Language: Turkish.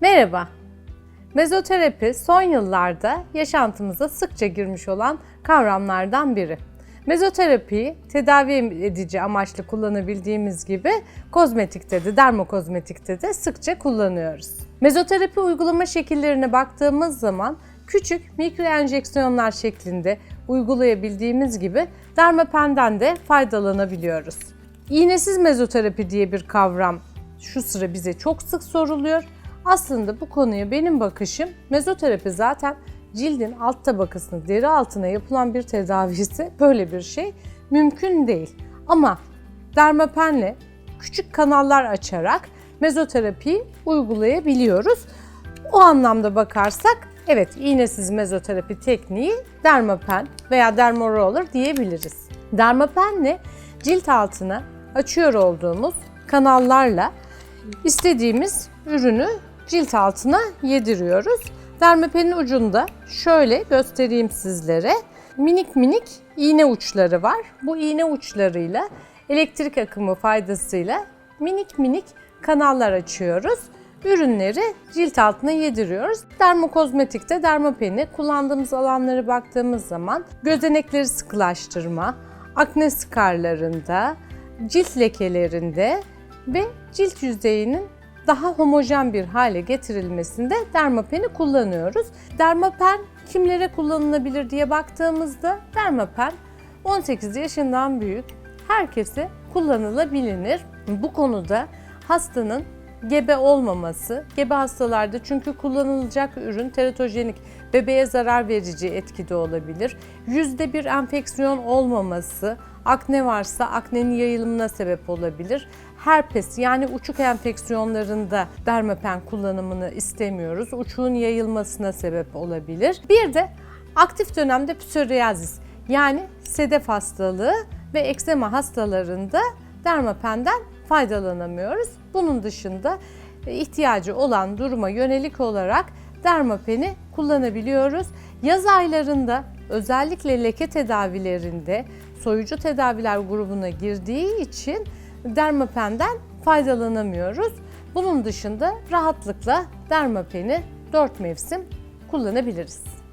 Merhaba. Mezoterapi son yıllarda yaşantımıza sıkça girmiş olan kavramlardan biri. Mezoterapiyi tedavi edici amaçlı kullanabildiğimiz gibi kozmetikte de, dermokozmetikte de sıkça kullanıyoruz. Mezoterapi uygulama şekillerine baktığımız zaman küçük mikro enjeksiyonlar şeklinde uygulayabildiğimiz gibi dermapenden de faydalanabiliyoruz. İğnesiz mezoterapi diye bir kavram şu sıra bize çok sık soruluyor. Aslında bu konuya benim bakışım mezoterapi zaten cildin alt tabakasını deri altına yapılan bir tedavisi böyle bir şey mümkün değil. Ama dermapenle küçük kanallar açarak mezoterapiyi uygulayabiliyoruz. O anlamda bakarsak evet iğnesiz mezoterapi tekniği dermapen veya dermoroller diyebiliriz. Dermapenle cilt altına açıyor olduğumuz kanallarla istediğimiz ürünü cilt altına yediriyoruz. Dermapenin ucunda şöyle göstereyim sizlere. Minik minik iğne uçları var. Bu iğne uçlarıyla elektrik akımı faydasıyla minik minik kanallar açıyoruz. Ürünleri cilt altına yediriyoruz. Dermokozmetikte dermapeni kullandığımız alanlara baktığımız zaman gözenekleri sıkılaştırma, akne skarlarında, cilt lekelerinde ve cilt yüzeyinin daha homojen bir hale getirilmesinde dermapeni kullanıyoruz. Dermapen kimlere kullanılabilir diye baktığımızda dermapen 18 yaşından büyük herkese kullanılabilir. Bu konuda hastanın gebe olmaması, gebe hastalarda çünkü kullanılacak ürün teratojenik, bebeğe zarar verici etkide olabilir. Yüzde bir enfeksiyon olmaması, akne varsa aknenin yayılımına sebep olabilir. Herpes yani uçuk enfeksiyonlarında dermapen kullanımını istemiyoruz. Uçuğun yayılmasına sebep olabilir. Bir de aktif dönemde psoriazis yani sedef hastalığı ve eksema hastalarında dermapenden faydalanamıyoruz. Bunun dışında ihtiyacı olan duruma yönelik olarak dermapeni kullanabiliyoruz. Yaz aylarında özellikle leke tedavilerinde soyucu tedaviler grubuna girdiği için dermapenden faydalanamıyoruz. Bunun dışında rahatlıkla dermapeni 4 mevsim kullanabiliriz.